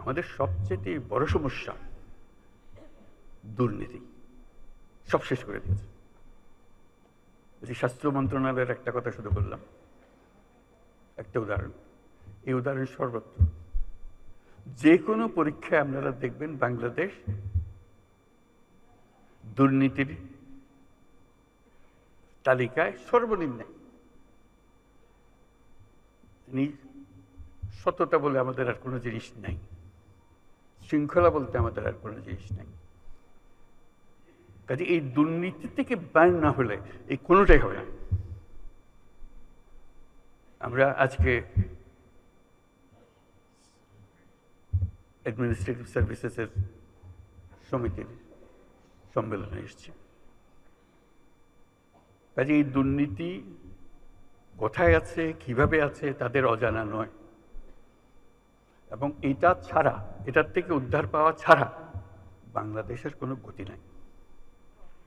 আমাদের সবচেয়ে বড় সমস্যা দুর্নীতি। সব শেষ করে দিয়েছে। স্বাস্থ্য মন্ত্রণালয়ের একটা কথা শুধু বললাম। একটা উদাহরণ। এই উদাহরণ সর্বত্র। যে কোনো পরীক্ষায় আপনারা দেখবেন বাংলাদেশ দুর্নীতির তালিকায় সর্বনিম্নে সততা বলে আমাদের আর কোনো জিনিস নাই। শৃঙ্খলা বলতে আমাদের আর কোনো জিনিস নেই। কাজে এই দুর্নীতি থেকে বাইর না হলে এই কোনোটাই হবে না। আমরা আজকে অ্যাডমিনিস্ট্রেটিভ সার্ভিসেসের সমিতির সম্মেলনে এসেছি। কাজে এই দুর্নীতি কোথায় আছে, কীভাবে আছে, তাদের অজানা নয়। এবং এটা ছাড়া, এটার থেকে উদ্ধার পাওয়া ছাড়া বাংলাদেশের কোনো গতি নাই।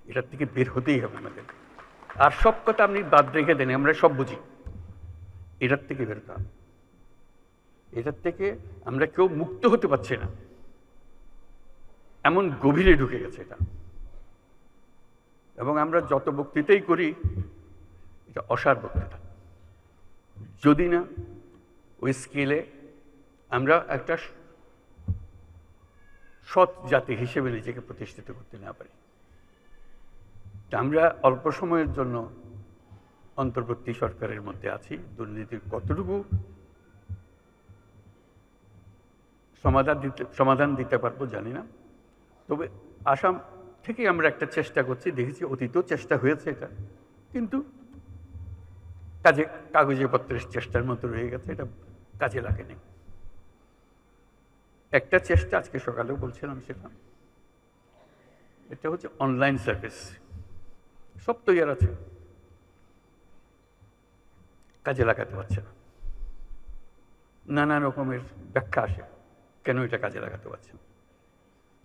এটার থেকে বের হতেই হবে আমাদের। আর সব কথা আপনি বাদ রেখে দেন, আমরা সব বুঝি। এটার থেকে বেরোতে হবে। এটার থেকে আমরা কেউ মুক্ত হতে পারছি না। এমন গভীরে ঢুকে গেছে এটা। এবং আমরা যত বক্তৃতাই করি, এটা অসার বক্তৃতা। যদি না, ওই স্কেলে আমরা একটা সৎ জাতি হিসেবে নিজেকে প্রতিষ্ঠিত করতে না পারি। আমরা অল্প সময়ের জন্য অন্তর্বর্তী সরকারের মধ্যে আছি। দুর্নীতির কতটুকু সমাধান দিতে সমাধান দিতে পারব জানি না। তবে আসাম থেকে আমরা একটা চেষ্টা করছি, দেখেছি অতীতেও চেষ্টা হয়েছে এটা। কিন্তু কাজে কাগজে পত্রের চেষ্টার মতো রয়ে গেছে, এটা কাজে লাগেনি। একটা চেষ্টা আজকে সকালেও বলছিলাম সেটা। এটা হচ্ছে অনলাইন সার্ভিস সব তৈরি আছে। কাজে লাগাতে পারছে না। নানা রকমের ব্যাখ্যা আসে। কেন এটা কাজে লাগাতে পারছে না?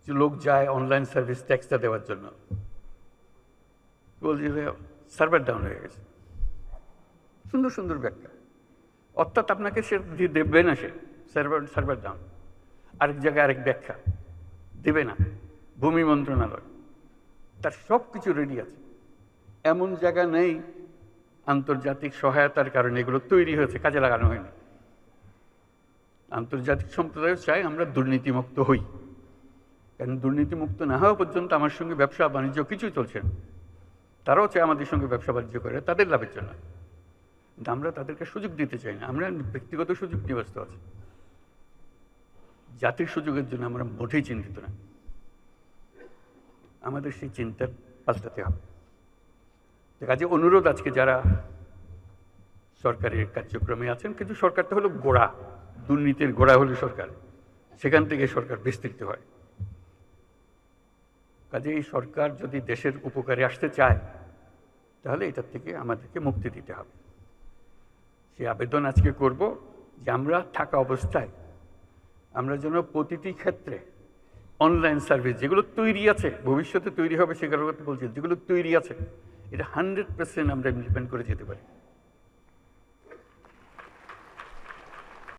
যে লোক যায় অনলাইন সার্ভিস ট্যাক্সটা দেওয়ার জন্য। বলছে যে সার্ভার ডাউন হয়ে গেছে। সুন্দর সুন্দর ব্যাখ্যা। অর্থাৎ আপনাকে সে দেবে না সে। সার্ভার সার্ভার ডাউন আরেক জায়গায় আরেক ব্যাখ্যা। দেবে না। ভূমি মন্ত্রণালয়। তার সব কিছু রেডি আছে। এমন জায়গা নেই আন্তর্জাতিক সহায়তার কারণে এগুলো তৈরি হয়েছে, কাজে লাগানো হয়নি। আন্তর্জাতিক সম্প্রদায় চাই আমরা দুর্নীতিমুক্ত হই। কারণ দুর্নীতিমুক্ত না হওয়া পর্যন্ত আমার সঙ্গে ব্যবসা, বাণিজ্য কিছুই চলছে না। তারাও চায় আমাদের সঙ্গে ব্যবসা, বাণিজ্য করে তাদের লাভের জন্য। আমরা তাদেরকে সুযোগ দিতে চাই না। আমরা ব্যক্তিগত সুযোগ নিয়ে ব্যস্ত আছি। জাতির সুযোগের জন্য আমরা মোটেই চিন্তিত না। আমাদের সেই চিন্তা পাল্টাতে হবে। কাজে অনুরোধ আজকে যারা সরকারের কার্যক্রমে আছেন, কিন্তু সরকারটা হলো গোড়া, দুর্নীতির গোড়া হলো সরকার। সেখান থেকে সরকার বিস্তৃত হয়। কাজে এই সরকার যদি দেশের উপকারে আসতে চায়, তাহলে এটার থেকে আমাদেরকে মুক্তি দিতে হবে। সেই আবেদন আজকে করব যে আমরা থাকা অবস্থায় আমরা যেন প্রতিটি ক্ষেত্রে অনলাইন সার্ভিস যেগুলো তৈরি আছে, ভবিষ্যতে তৈরি হবে সেগুলোর কথা বলছি, যেগুলো তৈরি আছে, এটা হান্ড্রেড পার্সেন্ট আমরা ইমপ্লিমেন্ট করে যেতে পারি।